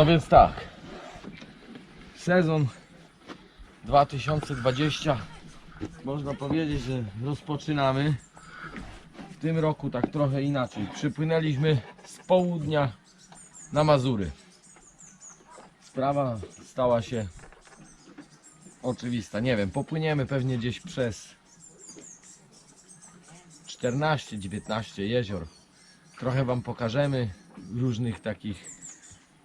No więc tak. Sezon 2020 można powiedzieć, że rozpoczynamy. W tym roku tak trochę inaczej. Przypłynęliśmy z południa na Mazury. Sprawa stała się oczywista. Nie wiem, popłyniemy pewnie gdzieś przez 14-19 jezior. Trochę Wam pokażemy różnych takich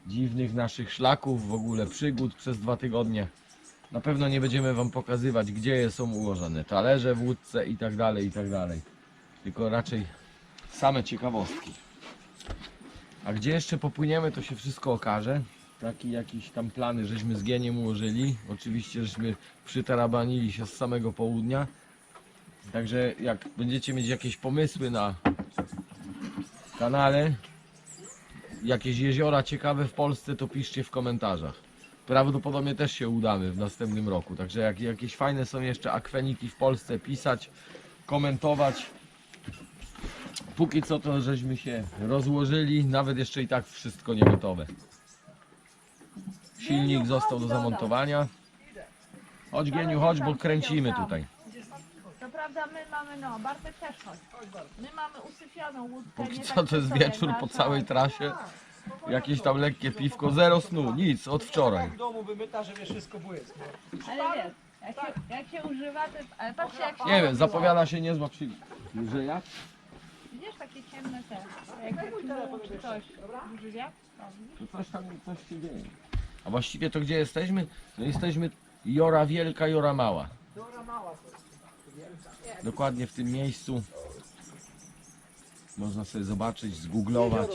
dziwnych naszych szlaków, w ogóle przygód przez dwa tygodnie. Na pewno nie będziemy Wam pokazywać, gdzie są ułożone talerze w łódce i tak dalej, i tak dalej. Tylko raczej same ciekawostki. A gdzie jeszcze popłyniemy, to się wszystko okaże. Taki jakiś tam plany, żeśmy z Geniem ułożyli. Oczywiście, żeśmy przytarabanili się z samego południa. Także jak będziecie mieć jakieś pomysły na kanale, jakieś jeziora ciekawe w Polsce, to piszcie w komentarzach. Prawdopodobnie też się udamy w następnym roku. Także jak jakieś fajne są jeszcze akweniki w Polsce, pisać, komentować. Póki co to żeśmy się rozłożyli, nawet jeszcze i tak wszystko nie gotowe. Silnik został do zamontowania. Chodź Gieniu, chodź, bo kręcimy tutaj. Prawda, my mamy, no, Bartek też chodź. My mamy usypioną łódkę. Póki nie co tak to jest wieczór po nasza. całej trasie. Jakieś tam lekkie piwko, zero snu, nic od wczoraj. W domu wymyta, żeby wszystko błysk. Ale wiesz, jak się, jak się używa, to, ale patrzcie jak się Nie wiem, zapowiada się niezła przyjemność. Że jak? Widzisz takie ciemne te, jak czy coś. Duży wiatr? To coś tam coś się dzieje. A właściwie to gdzie jesteśmy? No jesteśmy Jora Wielka, Jora Mała. Dokładnie w tym miejscu. Można sobie zobaczyć, zgooglować.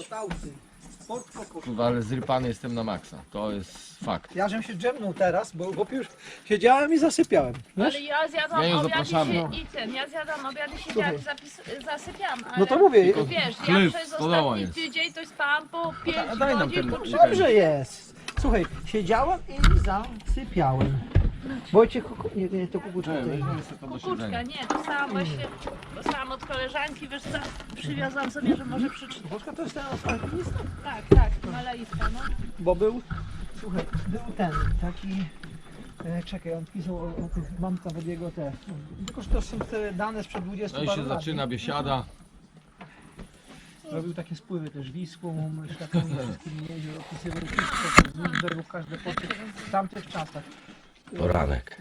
Kurwa, ale zrypany jestem na maksa. To jest fakt. Ja żem się drzemnął teraz, bo, bo już siedziałem i zasypiałem. Wiesz? Ale ja zjadłam Ja ją obiad i, zapraszamy. się, i ten, ja zjadłam obiad i siedziałam i zapis, zasypiam, ale No to mówię, Tylko wiesz, ja chleb, przez stodoła ostatni jest. tydzień to spałam po 5 A daj nam godzin. ten- dobrze jest. Słuchaj, siedziałem i zasypiałem. Wojciech, kuku- nie, nie, to kukuczka. To do Kukuczka, nie, dostałam właśnie, dostałam od koleżanki, wiesz co, przywiozłam sobie, że może przeczytać. Kukuczka to jest ten alpinista, Tak, tak, maleista, no. bo był, słuchaj, był ten, taki, e, czekaj, on pisał, o, o, tych- mam nawet jego te, tylko że to są te dane sprzed 20 No i paru się lat, zaczyna biesiada. Robił takie spływy też Wisłą, szlakami wszystkimi jezior, opisywał wszystko, z każde w tamtych czasach. Poranek.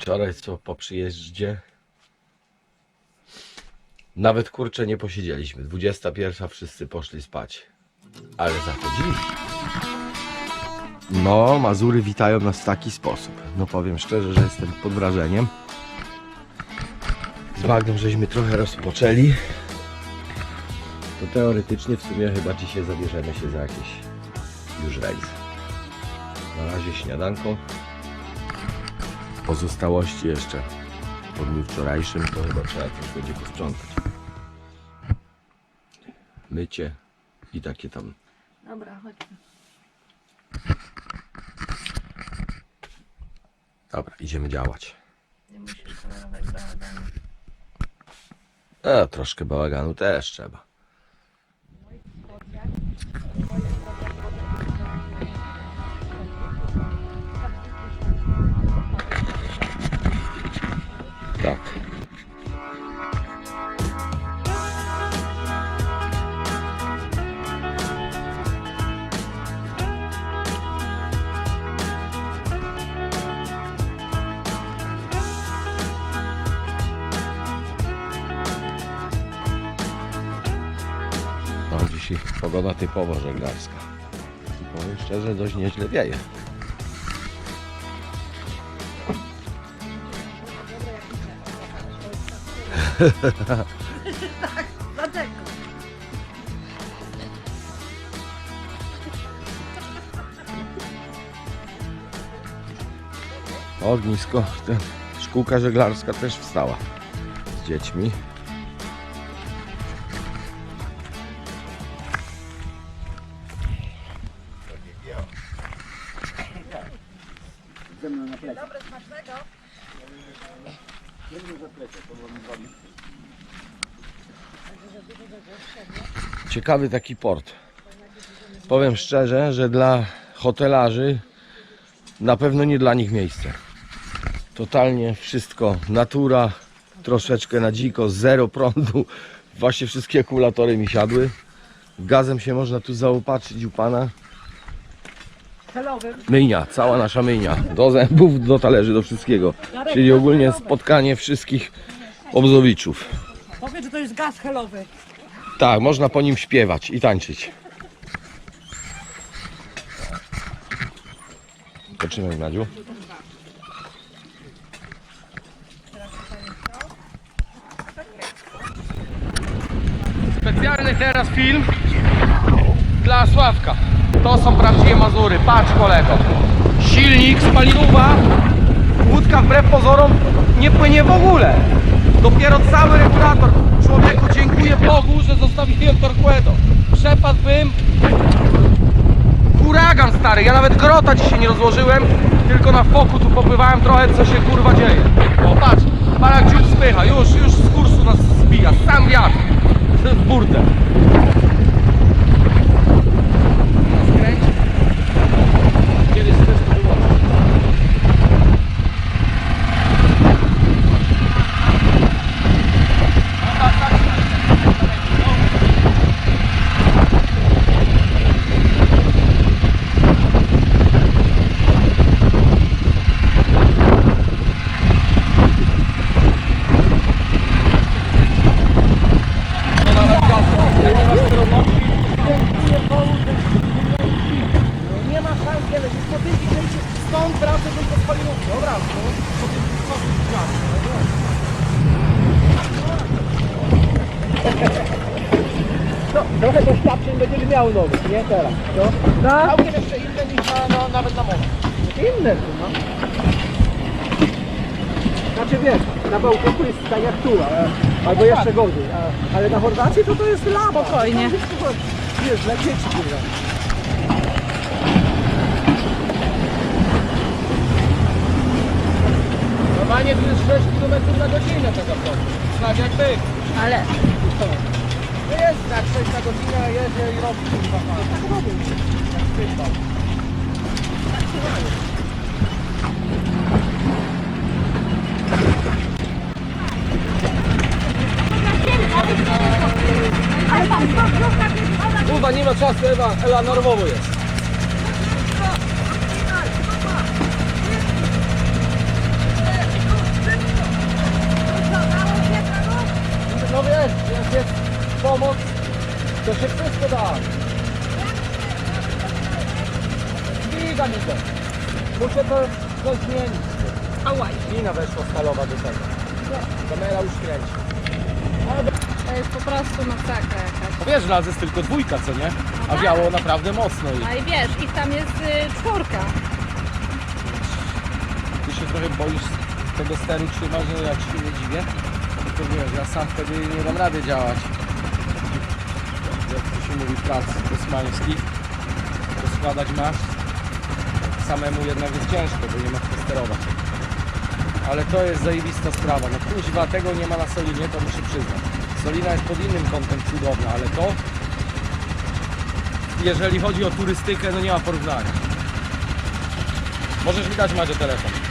Wczoraj co po przyjeździe. Nawet kurczę nie posiedzieliśmy. 21 wszyscy poszli spać. Ale za to dziś. No, Mazury witają nas w taki sposób. No powiem szczerze, że jestem pod wrażeniem. Z Magdą żeśmy trochę rozpoczęli. To teoretycznie w sumie chyba dzisiaj zabierzemy się za jakiś już rejs. Na razie śniadanko pozostałości jeszcze po dniu wczorajszym, to chyba trzeba coś będzie posprzątać. Mycie i takie tam. Dobra, chodźmy. Dobra, idziemy działać. Nie musisz. A, troszkę bałaganu też trzeba. Tak. No dzisiaj pogoda typowo żeglarska. I powiem szczerze, dość nieźle wieje. Dlatego. Ognisko, ten, szkółka żeglarska też wstała z dziećmi. Ciekawy taki port. powiem szczerze, że dla hotelarzy na pewno nie dla nich miejsce. Totalnie wszystko natura, troszeczkę na dziko, zero prądu. Właśnie wszystkie akumulatory mi siadły. Gazem się można tu zaopatrzyć u pana. Myjnia, cała nasza myjnia. Do zębów, do talerzy, do wszystkiego. Czyli ogólnie spotkanie wszystkich obzowiczów. Powiedz, że to jest gaz helowy. Tak, można po nim śpiewać i tańczyć. Zaczynaj, Nadziu. Specjalny teraz film dla Sławka. To są prawdziwe Mazury. Patrz kolego. Silnik spalinowa. Łódka wbrew pozorom nie płynie w ogóle. Dopiero cały regulator. Człowieku, dziękuję Bogu, że zostawiłem torpedo. Przepadłbym. Huragan stary. Ja nawet grota dzisiaj nie rozłożyłem. Tylko na foku tu popływałem trochę, co się kurwa dzieje. O patrz, parak dziób spycha. Już, już z kursu nas zbija. Sam wiatr. W burtę. Skręć. Kiedyś też to było. Nie ma szans, ale jest po tym, że się stąd wracę tylko z palinówki. Dobra, no. Co ty, co ty chciałeś? No, trochę doświadczeń będziesz miał nowych, nie teraz, no? Tak? Całkiem jeszcze inne niż na, na, nawet na morzu. Inne tu, no. Znaczy wiesz, na Bałtyku jest tak jak tu, a, ale na Chorwacji to to jest lama. Spokojnie. Wiesz, lecieć kurwa. Normalnie tu jest 6 km na godzinę taka prosta. Tak jak ty. Ale No jest tak, 6 na godzinę jedzie i robi. Tak robię. Jak Kurwa, nie ma czasu, Ewa, Ela normowo jest. No wiesz, jak jest pomoc, to się wszystko da. Dźwiga mi to. Muszę to coś zmienić. ałaj. Lina weszła stalowa do tego. Kamera już kręci. To jest po prostu masakra jakaś. Wiesz, że nas jest tylko dwójka, co nie? A wiało naprawdę mocno i A i wiesz, ich tam jest y, czwórka. ty się trochę boisz tego steru trzymać, że jak się nie dziwię. To wiesz, ja sam wtedy nie dam rady działać. Jak to się mówi, prac osmańskich, to składać masz. Samemu jednak jest ciężko, bo nie ma kto sterować. Ale to jest zajebista sprawa. No kuźwa, tego nie ma na Solinie, to muszę przyznać. Solina jest pod innym kątem cudowna, ale to jeżeli chodzi o turystykę, no nie ma porównania. Możesz mi dać Madzie telefon.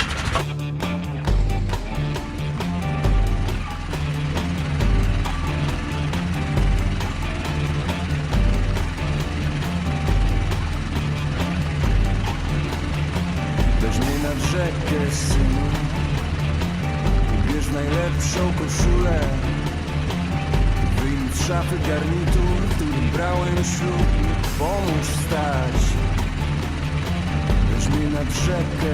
Wyjmij z szafy garnitur, w którym brałem ślub. Pomóż wstać. Weź mnie nad rzekę.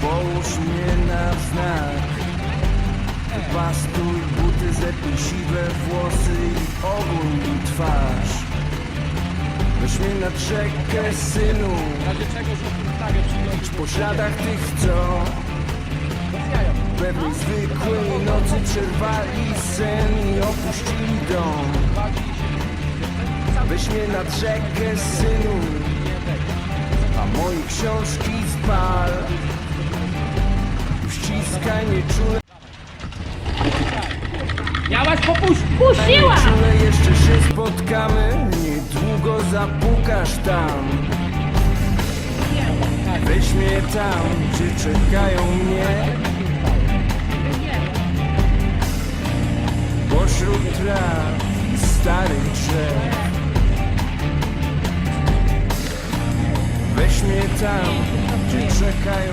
Połóż mnie na znak. Wypastuj buty, zetnij siwe włosy i ogólnij twarz. Weź mnie nad rzekę, synu. Idź po śladach tych, co Pewnej zwykłej nocy przerwali sen i opuścili dom Weź mnie nad rzekę, synu A moje książki spal Ściskaj mnie czule Miałaś popuścić! Puściła! Ale jeszcze się spotkamy, niedługo zapukasz tam. Weź mnie tam, gdzie czekają mnie. Pośród traw i starych drzew. Weź mnie tam, gdzie czekają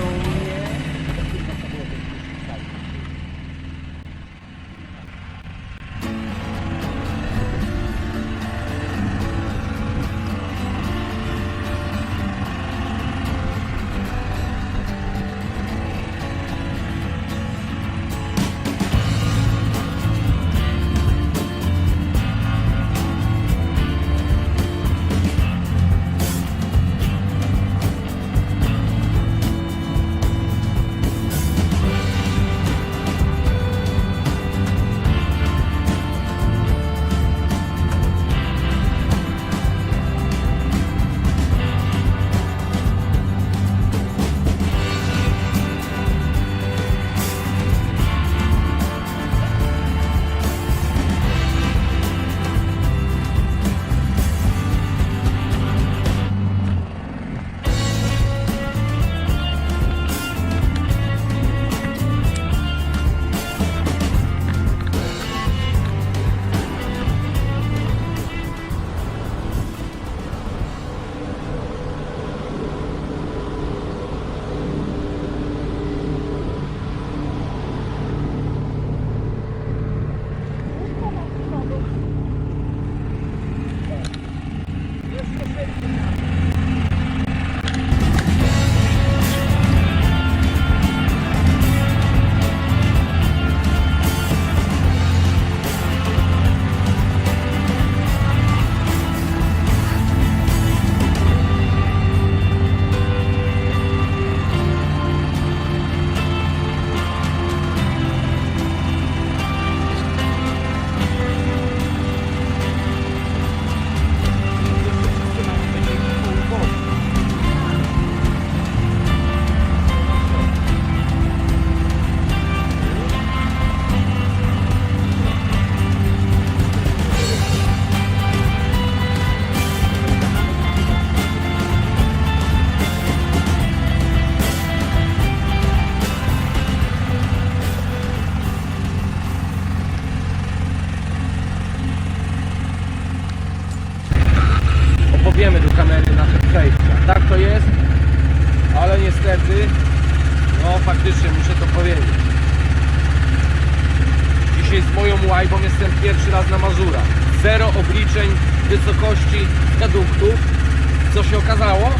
Co się okazało?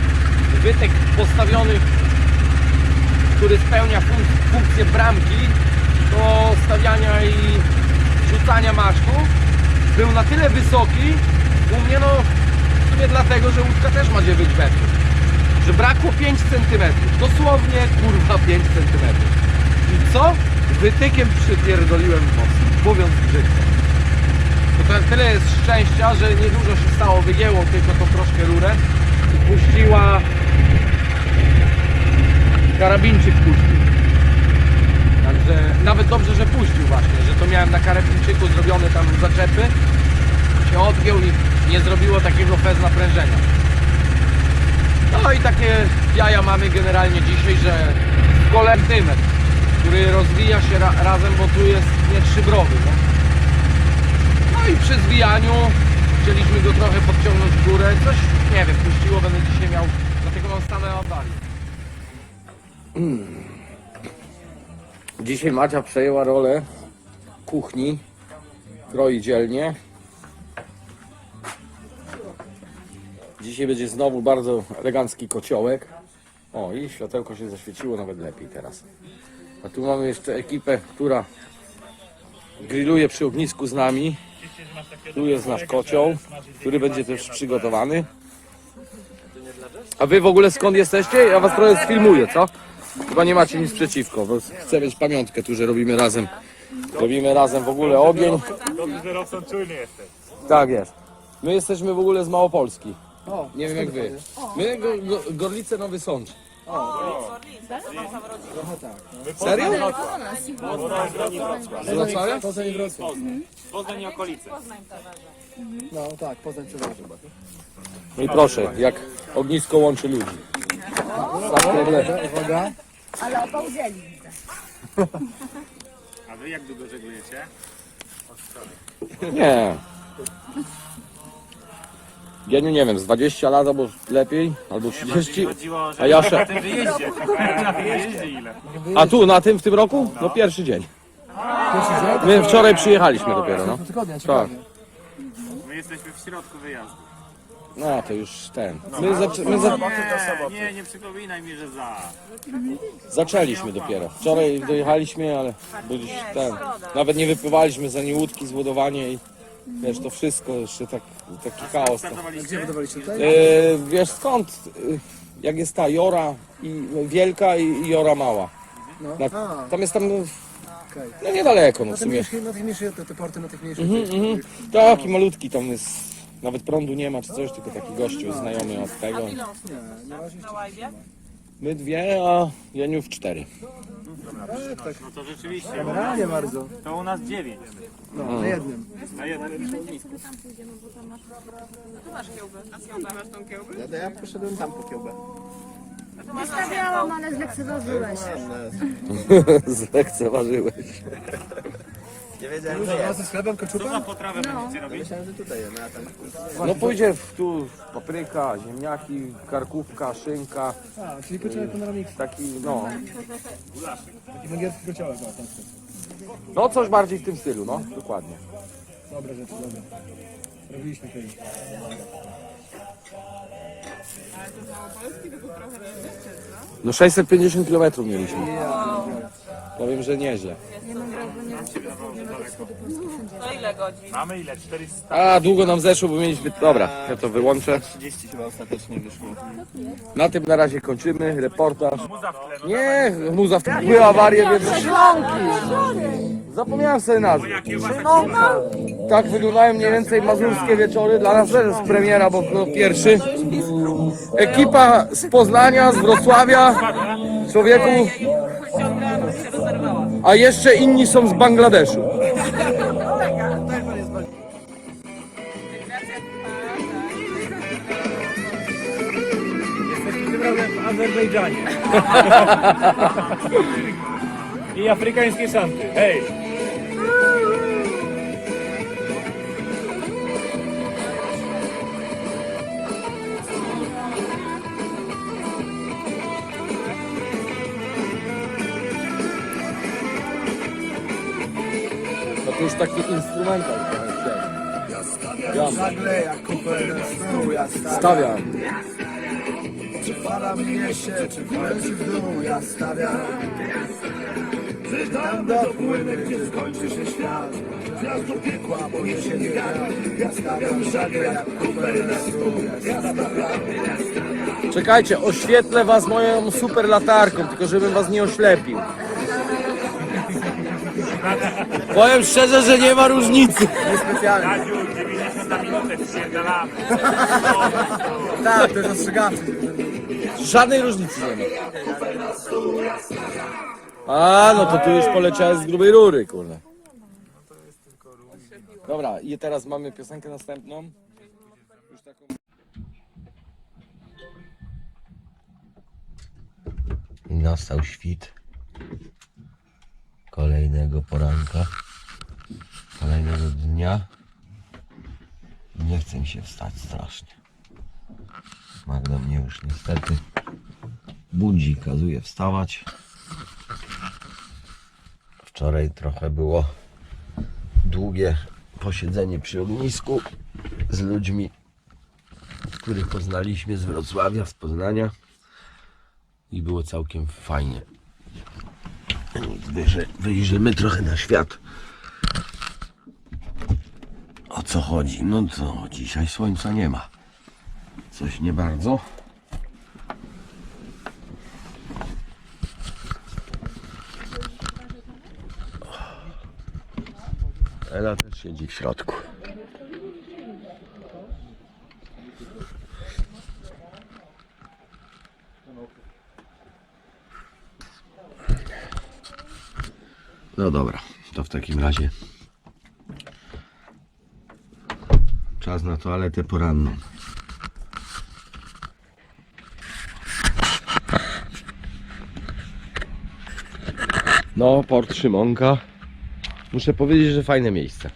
Wytek postawiony, który spełnia funk- funkcję bramki do stawiania i rzucania masztów, był na tyle wysoki, u mnie no w sumie dlatego, że łódka też ma 9 metrów. Że brakło 5 cm. Dosłownie kurwa 5 cm. I co? Wytykiem przypierdoliłem w most. Mówiąc brzydko. To ten- tyle jest szczęścia, że niedużo się stało. Wygięło tylko tą troszkę rurę puściła karabinczyk puścił. Także nawet dobrze, że puścił właśnie, że to miałem na karabinczyku zrobione tam zaczepy się odgiął i nie zrobiło takiego fez naprężenia. No i takie jaja mamy generalnie dzisiaj, że kolektymet, który rozwija się ra razem, bo tu jest nie trzybrowy. No. no i przy zwijaniu chcieliśmy go trochę podciągnąć w górę. Coś, nie wiem, puściło, będę dzisiaj miał, dlatego mam stanę oddali. Dzisiaj Macia przejęła rolę kuchni, kroi dzielnie. Dzisiaj będzie znowu bardzo elegancki kociołek. O, i światełko się zaświeciło nawet lepiej teraz. A tu mamy jeszcze ekipę, która grilluje przy ognisku z nami. Tu jest nasz kocioł, który będzie też przygotowany. A wy w ogóle skąd jesteście? Ja was trochę sfilmuję, co? Chyba nie macie nic przeciwko, bo chcę mieć pamiątkę tu, że robimy razem. Robimy razem w ogóle ogień. Dobrze, że Robson czujny jesteś. Tak jest. My jesteśmy w ogóle z Małopolski. Nie wiem jak wy. My go, go, Gorlice Nowy Sącz. Serio? Z Wrocławia? Poznań i Wrocław. Poznań i okolice. No tak, Poznań przeważnie. No i proszę, jak ognisko łączy ludzi. Uwaga. A wy jak długo żeglujecie? Nie. Ja nie, nie wiem, z 20 lat albo lepiej, albo 30. Chodziło, że A ja ile? A tu, na tym, w tym roku? No pierwszy dzień. My wczoraj przyjechaliśmy dopiero, no. Ciekawie. My jesteśmy w środku wyjazdu. No to już ten. My, zaczę, my za, Nie, nie, nie przypominaj mi, że za. zaczęliśmy dopiero. Wczoraj dojechaliśmy, ale byliśmy ten. Nawet nie wypływaliśmy za nie łódki, zbudowanie i wiesz, to wszystko jeszcze tak, taki chaos. tam. Gdzie budowaliście tutaj? E, wiesz skąd? E, Jak jest ta Jora i wielka i, i Jora mała. No. Na, A, tam jest tam no, okej. no niedaleko no Na w tych sumie. na tych mniejszych, te, te porty na tych mniejszych. Mhm, Taki malutki tam jest. Nawet prądu nie ma czy coś, tylko taki gościu znajomy od tego. Nie, na jeszcze. My dwie, a Janiów cztery. No to rzeczywiście. generalnie bardzo. To u nas dziewięć. No, na jednym. Na jednym. Ja, ja poszedłem tam po kiełbę. Stawiałam, ale zlekceważyłeś. Zlekceważyłeś. Dużo ze sklepem, Co za keczupem? potrawę będziecie robić? No pójdzie w, tu papryka, ziemniaki, karkówka, szynka, A, czyli keczupek panoramik. taki no. Taki węgierski kociołek. o, tak. No coś bardziej w tym stylu, no dokładnie. Dobre rzeczy, dobre. Robiliśmy kiedyś. No 650 km mieliśmy. Powiem, że nieźle. Mamy ile? 400? A długo nam zeszło, bo mieliśmy. Dobra, ja to wyłączę. 30 chyba ostatecznie wyszło. Na tym na razie kończymy. Reportaż. Muza w tle. No Nie, muza w tym były awarie, więc. Zapomniałem sobie nazwy. Tak wyglądają mniej więcej mazurskie wieczory. Dla nas też jest premiera, bo to pierwszy. Ekipa z Poznania, z Wrocławia. Człowieku. A jeszcze inni są z Bangladeszu. Jesteśmy tym razem w Azerbejdżanie. I afrykańskie szanty. Hej! Już taki instrumental. Ja Nagle jak na stół, ja stawiam. Czy fala minie się, czy poleci w dół, ja stawiam Czy tam dopłynę, gdzie skończy się świat Gwiazd do piekła, boję się nie wiatr Ja stawiam żagle jak kupę na stół, ja stawiam Czekajcie, oświetlę was moją super latarką, tylko żebym was nie oślepił. Powiem szczerze, że nie ma różnicy. Niespecjalnie. Radziu, 90 na minutę. Tak, to jest ostrzegawczy Żadnej różnicy nie ma. A, no to tu już poleciałeś z grubej rury, kurde. Dobra, i teraz mamy piosenkę następną. Już taką... I nastał świt kolejnego poranka, kolejnego dnia. Nie chce mi się wstać strasznie. Magda mnie już niestety budzi, kazuje wstawać. Wczoraj trochę było długie posiedzenie przy ognisku z ludźmi, których poznaliśmy z Wrocławia, z Poznania i było całkiem fajnie. Wyjrzy, wyjrzymy trochę na świat co chodzi? No co, dzisiaj słońca nie ma. Coś nie bardzo. Ela też siedzi w środku. No dobra, to w takim razie czas na toaletę poranną. No, port Szymonka. Muszę powiedzieć, że fajne miejsce.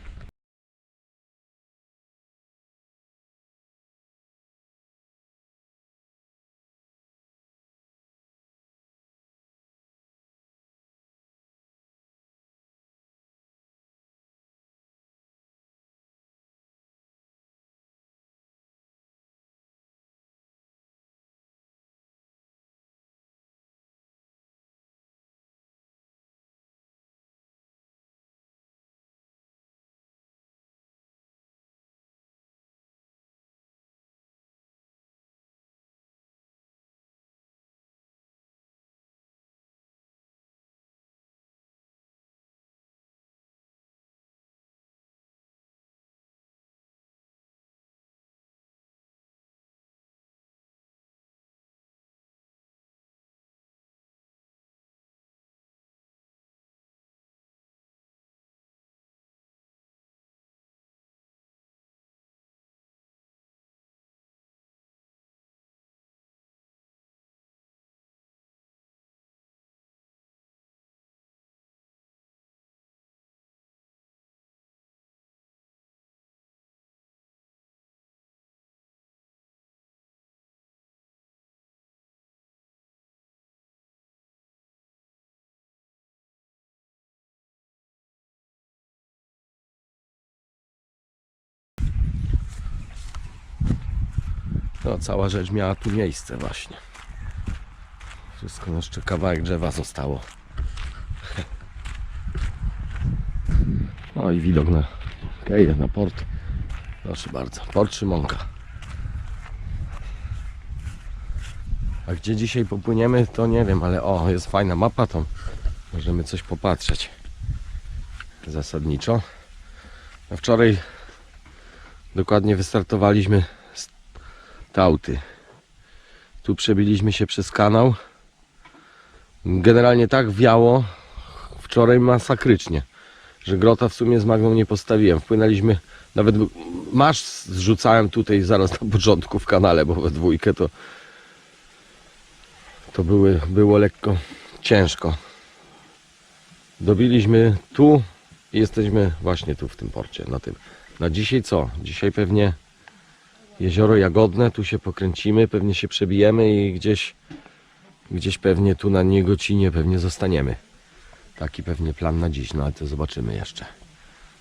Cała rzecz miała tu miejsce właśnie. Wszystko, jeszcze kawałek drzewa zostało. No i widok na Keję, na port. Proszę bardzo, port Szymonka. A gdzie dzisiaj popłyniemy, to nie wiem, ale o, jest fajna mapa, to możemy coś popatrzeć. Zasadniczo. A wczoraj dokładnie wystartowaliśmy Tauty. Tu przebiliśmy się przez kanał. Generalnie tak wiało wczoraj masakrycznie, że grota w sumie z Magną nie postawiłem. Wpłynęliśmy, nawet masz zrzucałem tutaj zaraz na początku w kanale, bo we dwójkę to to były, było lekko ciężko. Dobiliśmy tu i jesteśmy właśnie tu w tym porcie, na tym. Na dzisiaj co? Dzisiaj pewnie jezioro Jagodne, tu się pokręcimy, pewnie się przebijemy i gdzieś gdzieś pewnie tu na Niegocinie pewnie zostaniemy. Taki pewnie plan na dziś, no ale to zobaczymy jeszcze.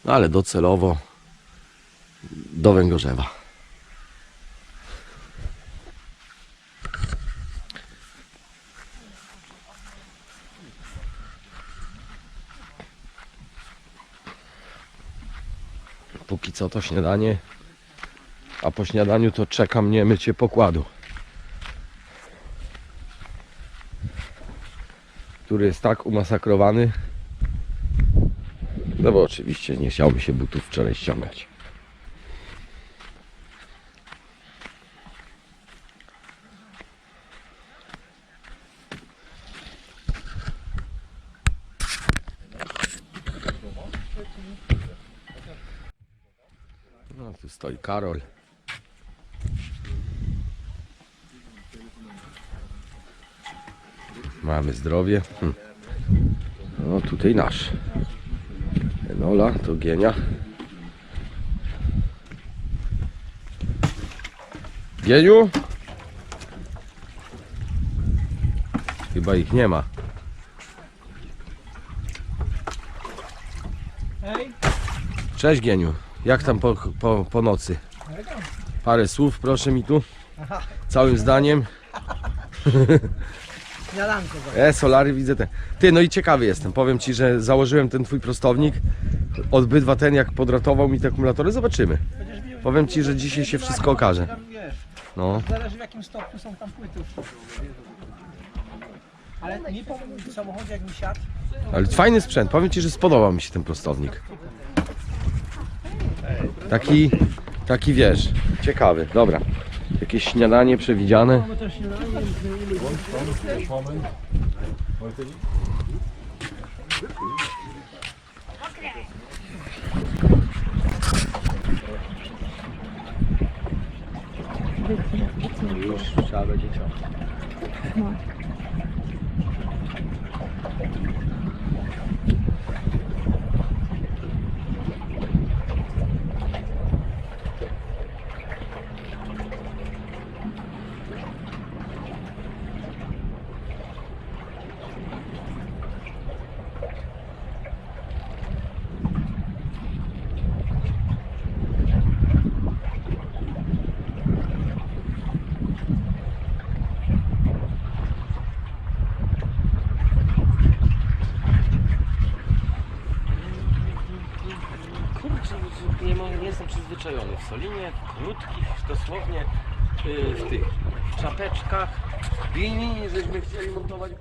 No ale docelowo do Węgorzewa. Póki co to śniadanie, a po śniadaniu to czeka mnie mycie pokładu. Który jest tak umasakrowany. No bo oczywiście nie chciałby się butów wczoraj ściągać. No tu stoi Karol. Mamy zdrowie. Hm. No tutaj nasz. Enola, to Gienia. Gieniu? Chyba ich nie ma. Hej, Cześć Gieniu. Jak tam po, po, po nocy? Parę słów proszę mi tu. Całym zdaniem. za- E, solary widzę te. Ty, no i ciekawy jestem. Powiem ci, że założyłem ten twój prostownik. Obydwa ten jak podratował mi te akumulatory, zobaczymy. Będziesz widział, Powiem ci, że dzisiaj się wszystko okaże. Tam, wiesz, No. zależy w jakim stopniu są tam płyty. Ale mi pomógł w samochodzie, jak mi siadł. Ale fajny sprzęt. Powiem ci, że spodobał mi się ten prostownik. Taki, taki wiesz, ciekawy. Dobra. Jakieś śniadanie przewidziane. Już trzeba będzie ciągnąć. nie, nie jestem przyzwyczajony. W Solinie, krótkich, dosłownie yy, w tych czapeczkach, bini, żeśmy chcieli montować.